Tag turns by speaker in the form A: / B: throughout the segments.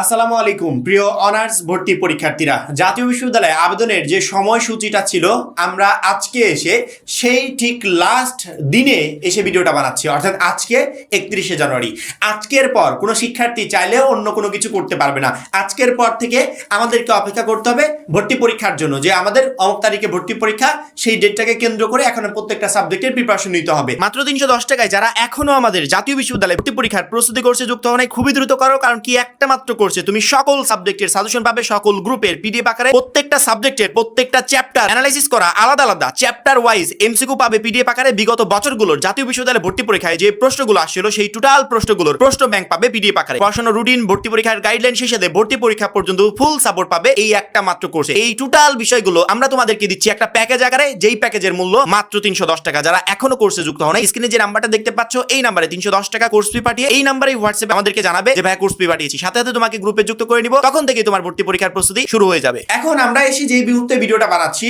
A: আসসালামু আলাইকুম, প্রিয় অনার্স ভর্তি পরীক্ষার্থীরা। জাতীয় বিশ্ববিদ্যালয়ে আবেদনের যে সময়সূচিটা ছিল, আমরা আজকে এসে সেই ঠিক লাস্ট দিনে এসে ভিডিওটা বানাচ্ছি, অর্থাৎ আজকে একত্রিশে জানুয়ারি। আজকের পর কোনো শিক্ষার্থী চাইলেও অন্য কোনো কিছু করতে পারবে না। আজকের পর থেকে আমাদেরকে অপেক্ষা করতে হবে ভর্তি পরীক্ষার জন্য, যে আমাদের অমুক তারিখে ভর্তি পরীক্ষা, সেই ডেটটাকে কেন্দ্র করে এখন প্রত্যেকটা সাবজেক্টের প্রিপারেশন নিতে হবে। মাত্র তিনশো দশ টাকায় যারা এখনও আমাদের জাতীয় বিশ্ববিদ্যালয়ে ভর্তি পরীক্ষার প্রস্তুতি করছে যুক্ত হওয়া খুবই দ্রুত করো কারণ কি একটা মাত্র কোর্সে তুমি সকল সাবজেক্টের সাজেশন পাবে, সকল গ্রুপের পিডিএফ আকারে। প্রত্যেকটা সাবজেক্টের প্রত্যেকটা চ্যাপ্টার অ্যানালাইসিস করা আলাদা আলাদা। চ্যাপ্টার ওয়াইজ এমসিকিউ পাবে পিডিএফ আকারে বিগত বছরগুলোর জাতীয় বিশ্ববিদ্যালয়ে ভর্তি পরীক্ষায় যে প্রশ্নগুলো আসছিল, সেই টোটাল প্রশ্নগুলোর প্রশ্ন ব্যাংক পাবে পিডিএফ আকারে। পড়াশোনা রুটিন ভর্তি পরীক্ষার গাইডলাইন দিয়ে ভর্তি পরীক্ষা পর্যন্ত ফুল সাপোর্ট পাবে এই একটা মাত্র কোর্সে এই টোটাল বিষয়গুলো আমরা তোমাদেরকে দিচ্ছি একটা প্যাকেজ আকারে, যেই প্যাকেজের মূল্য মাত্র তিনশো দশ টাকা। যারা এখনও কোর্সে যুক্ত হন স্ক্রিনে যে নাম্বারটা দেখতে পাচ্ছ, এই নাম্বারে তিনশো দশ টাকা কোর্স ফি পাঠিয়ে এই নাম্বারে হোয়াটসঅ্যাপে আমাদেরকে জানাবে যে, ভাই কোর্স ফি পাঠিয়েছি। সাথে সাথে তোমাকে গ্রুপে যুক্ত করে নিব, তখন থেকে তোমার ভর্তি পরীক্ষার প্রস্তুতি শুরু হয়ে যাবে। এখন আমরা এসে যে মুহূর্তে ভিডিওটা বানাচ্ছি,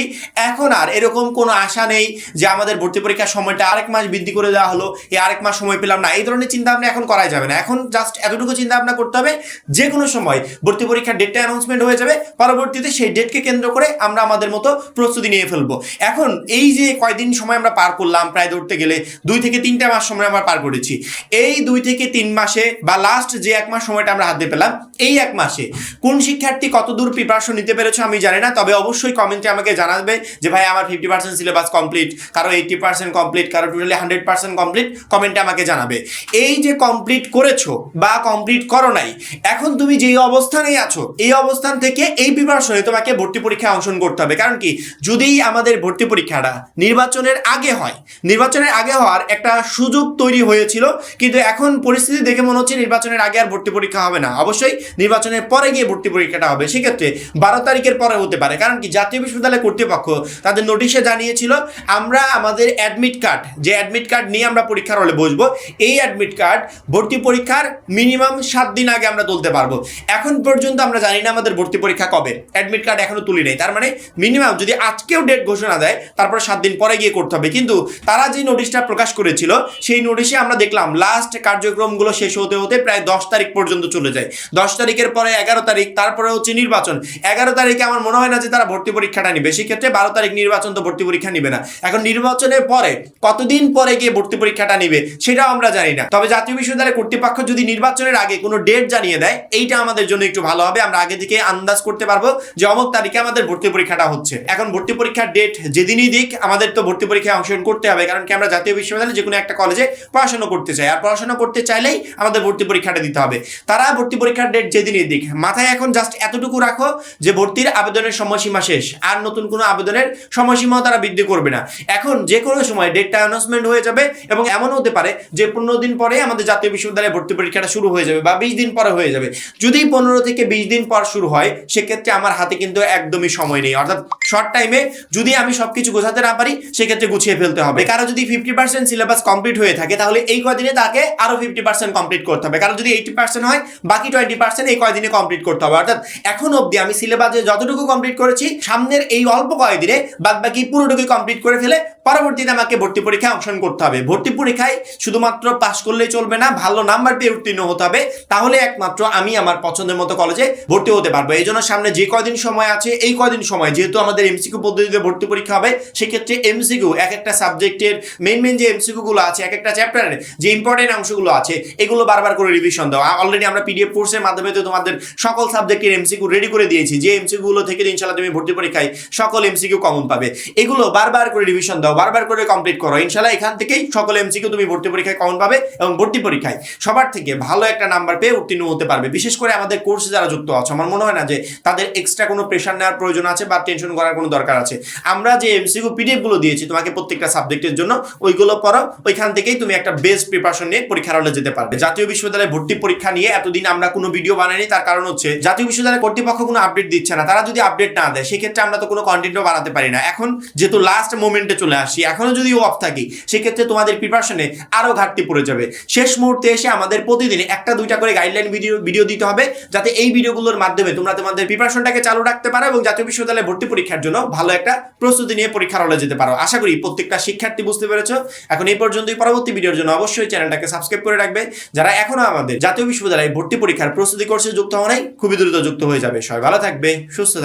A: এখন আর এরকম কোনো আশা নেই যে আমাদের ভর্তি পরীক্ষার সময়টা আরেক মাস বৃদ্ধি করে দেওয়া হলো এই আরেক মাস সময় পেলাম না। এই ধরনের চিন্তা ভাবনা এখন করাই যাবে না। এখন জাস্ট এতটুকু চিন্তা ভাবনা করতে হবে, যে কোনো সময় ভর্তি পরীক্ষার ডেটটা অ্যানাউন্সমেন্ট হয়ে যাবে, পরবর্তীতে সেই ডেটকে কেন্দ্র করে আমরা আমাদের মতো প্রস্তুতি নিয়ে ফেলব। এখন এই যে কয়দিন সময় আমরা পার করলাম, প্রায় ধরতে গেলে দুই থেকে তিনটা মাস সময় আমরা পার করেছি। এই দুই থেকে তিন মাসে বা লাস্ট যে এক মাস সময়টা আমরা হাতে পেলাম এই এক মাসে। কোন শিক্ষার্থী কত দূর প্রিপারেশন নিতে পেরেছ আমি জানি না, তবে অবশ্যই কমেন্টে আমাকে জানাবে যে, ভাই, আমার ফিফটি পার্সেন্ট সিলেবাস কমপ্লিট কারও এইটি পার্সেন্ট কমপ্লিট কারও টোটালি হান্ড্রেড পার্সেন্ট কমপ্লিট কমেন্টে আমাকে জানাবে। এই যে কমপ্লিট করেছ বা কমপ্লিট করো নাই, এখন তুমি যেই অবস্থানেই আছো, এই অবস্থান থেকে এই প্রিপারেশনে তোমাকে ভর্তি পরীক্ষায় অংশগ্রহণ করতে হবে। কারণ কি, যদি আমাদের ভর্তি পরীক্ষাটা নির্বাচনের আগে হয়, নির্বাচনের আগে হওয়ার একটা সুযোগ তৈরি হয়েছিল, কিন্তু এখন পরিস্থিতি দেখে মনে হচ্ছে নির্বাচনের আগে আর ভর্তি পরীক্ষা হবে না। অবশ্যই নির্বাচনের পরে গিয়ে ভর্তি পরীক্ষাটা হবে। সেক্ষেত্রে বারো তারিখের পরে হতে পারে। কারণ কি? জাতীয় বিশ্ববিদ্যালয় কর্তৃপক্ষ তাদের নোটিশে জানিয়েছিল, আমরা আমাদের অ্যাডমিট কার্ড যে অ্যাডমিট কার্ড নিয়ে আমরা পরীক্ষার হলে বসবো, এই অ্যাডমিট কার্ড ভর্তি পরীক্ষার মিনিমাম সাত দিন আগে আমরা তুলতে পারব। এখন পর্যন্ত আমরা জানি না আমাদের ভর্তি পরীক্ষা কবে। অ্যাডমিট কার্ড এখনও তুলি নেই। তার মানে মিনিমাম যদি আজকেও ডেট ঘোষণা দেয়, তারপর সাত দিন পরে গিয়ে করতে হবে। কিন্তু তারা যে নোটিশটা প্রকাশ করেছিল, সেই নোটিশে আমরা দেখলাম লাস্ট কার্যক্রমগুলো শেষ হতে হতে প্রায় দশ তারিখ পর্যন্ত চলে যায়। দশ তারিখের পরে এগারো তারিখ, তারপরে হচ্ছে নির্বাচন। এগারো তারিখে আমার মনে হয় না যে তারা ভর্তি পরীক্ষাটা নিবে। সেক্ষেত্রে বারো তারিখ নির্বাচন তো ভর্তি পরীক্ষা নিবে না। এখন নির্বাচনের পরে কতদিন পরে গিয়ে ভর্তি পরীক্ষাটা নিবে, সেটাও আমরা জানি না। তবে জাতীয় বিশ্ববিদ্যালয় কর্তৃপক্ষ যদি নির্বাচনের আগে কোনো ডেট জানিয়ে দেয়, এইটা আমাদের জন্য একটু ভালো হবে। আমরা আগে থেকে আন্দাজ করতে পারব যে অমুক তারিখে আমাদের ভর্তি পরীক্ষাটা হচ্ছে। এখন ভর্তি পরীক্ষার ডেট যেদিনই দিক, আমাদের তো ভর্তি পরীক্ষায় অংশগ্রহণ করতে হবে। কারণ কি আমরা জাতীয় বিশ্ববিদ্যালয়ে যে কোনো একটা কলেজে পড়াশোনা করতে চাই। আর পড়াশোনা করতে চাইলেই আমাদের ভর্তি পরীক্ষাটা দিতে হবে। তারা ভর্তি পরীক্ষার ডেট যেদিনই দিক। মাথায় এখন জাস্ট এতটুকু রাখো যে ভর্তির আবেদনের সময়সীমা শেষ। আর নতুন কোনো আবেদনের সময়সীমাও তারা বৃদ্ধি করবে না। এখন যে কোনো সময় ডেটটা অ্যানাউন্সমেন্ট হয়ে যাবে এবং এমন হতে পারে যে পনেরো দিন পরে আমাদের জাতীয় বিশ্ববিদ্যালয়ে ভর্তি পরীক্ষাটা শুরু হয়ে যাবে বা বিশ দিন পরে হয়ে যাবে। যদি পনেরো থেকে বিশ দিন পর শুরু হয়, সেক্ষেত্রে আমার হাতে কিন্তু একদমই সময় নেই। অর্থাৎ শর্ট টাইমে যদি আমি সবকিছু গোছাতে না পারি, সেক্ষেত্রে গুছিয়ে ফেলতে হবে। কারও যদি ফিফটি পার্সেন্ট সিলেবাস কমপ্লিট হয়ে থাকে, তাহলে এই কয়দিনে তাকে আরও ফিফটি পার্সেন্ট কমপ্লিট করতে হবে। কারণ যদি এইটি পার্সেন্ট হয়, বাকি টোয়েন্টি পার্সেন্ট এই কয়দিনে কমপ্লিট করতে হবে। অর্থাৎ এখন অব্দি আমি সিলেবাসে যতটুকু কমপ্লিট করেছি, সামনের এই অল্প কয়দিনে বাদ বাকি পুরোটুকুই কমপ্লিট করে ফেলে পরবর্তীতে আমাকে ভর্তি পরীক্ষায় অংশগ্রহণ করতে হবে। ভর্তি পরীক্ষায় শুধুমাত্র পাস করলেই চলবে না, ভালো নাম্বার পেয়ে উত্তীর্ণ হতে হবে। তাহলে একমাত্র আমি আমার পছন্দের মতো কলেজে ভর্তি হতে পারব। এই জন্য সামনে যে কয়দিন সময় আছে, এই কয়দিন সময়, যেহেতু আমাদের এমসিকিউ পদ্ধতিতে ভর্তি পরীক্ষা হবে, সেক্ষেত্রে এমসিকিউ এক একটা সাবজেক্টের মেন মেন যে এমসিকিউ গুলো আছে, এক একটা চ্যাপ্টারের যে ইম্পর্টেন্ট অংশগুলো আছে, এগুলো বারবার করে রিভিশন দেওয়া। অলরেডি আমরা পিডিএফ কোর্সের মাধ্যমে তো তোমাদের সকল সাবজেক্টের এমসিকিউ রেডি করে দিয়েছি। যে এমসিকিউ গুলো থেকে ইনশাল্লাহ তুমি ভর্তি পরীক্ষায় সকল এমসিকিউ কমন পাবে। এগুলো বারবার করে রিভিশন দাও। বারবার করে কমপ্লিট করো। ইনশাল্লাহ এখান থেকেই সকল এমসিকিউ তুমি ভর্তি পরীক্ষায় কমন পাবে এবং ভর্তি পরীক্ষায় সবার থেকে ভালো একটা নাম্বার পেয়ে উত্তীর্ণ হতে পারবে। বিশেষ করে আমাদের কোর্সে যারা যুক্ত আছে, আমার মনে হয় না যে তাদের এক্সট্রা কোনো প্রেশার নেওয়ার প্রয়োজন আছে বা টেনশন করার কোনো দরকার আছে। আমরা যে এমসিকিউ পিডিএফগুলো দিয়েছি তোমাকে প্রত্যেকটা সাবজেক্টের জন্য, ওইগুলো পড়ো। ওইখান থেকেই তুমি একটা বেস্ট প্রিপারেশন নিয়ে পরীক্ষার হলে যেতে পারবে। জাতীয় বিশ্ববিদ্যালয়ে ভর্তি পরীক্ষা নিয়ে এতদিন আমরা কোনো ভিডিও বানাইনি, তার কারণ হচ্ছে জাতীয় বিশ্ববিদ্যালয় কর্তৃপক্ষ কোনো আপডেট দিচ্ছে না। তারা যদি আপডেট না দেয়, সেক্ষেত্রে আমরা তো কোনো কন্টেন্টও বানাতে পারি না। এখন যেহেতু লাস্ট মোমেন্টে চলে আসি, এখনও যদি অফ থাকি, সেক্ষেত্রে তোমাদের প্রিপারেশনে আরও ঘাটতি পড়ে যাবে। শেষ মুহূর্তে এসে আমাদের প্রতিদিন একটা দুইটা করে গাইডলাইন ভিডিও ভিডিও দিতে হবে, যাতে এই ভিডিওগুলোর মাধ্যমে তোমরা তোমাদের প্রিপারেশনটাকে চালু রাখতে পারো এবং জাতীয় বিশ্ববিদ্যালয়ে ভর্তি পরীক্ষার জন্য ভালো একটা প্রস্তুতি নিয়ে পরীক্ষার হলে যেতে পারো। আশা করি প্রত্যেকটা শিক্ষার্থী বুঝতে পেরেছ। এখন এই পর্যন্তই। পরবর্তী ভিডিওর জন্য অবশ্যই চ্যানেলটাকে সাবস্ক্রাইব করে রাখবে। যারা এখনও আমাদের জাতীয় বিশ্ববিদ্যালয়ে ভর্তি পরীক্ষার প্রস্তুতি কোর্সে যুক্ত হওয়া খুবই দ্রুত যুক্ত হয়ে যাবে। সবাই ভালো থাকবে, সুস্থ থাকবে।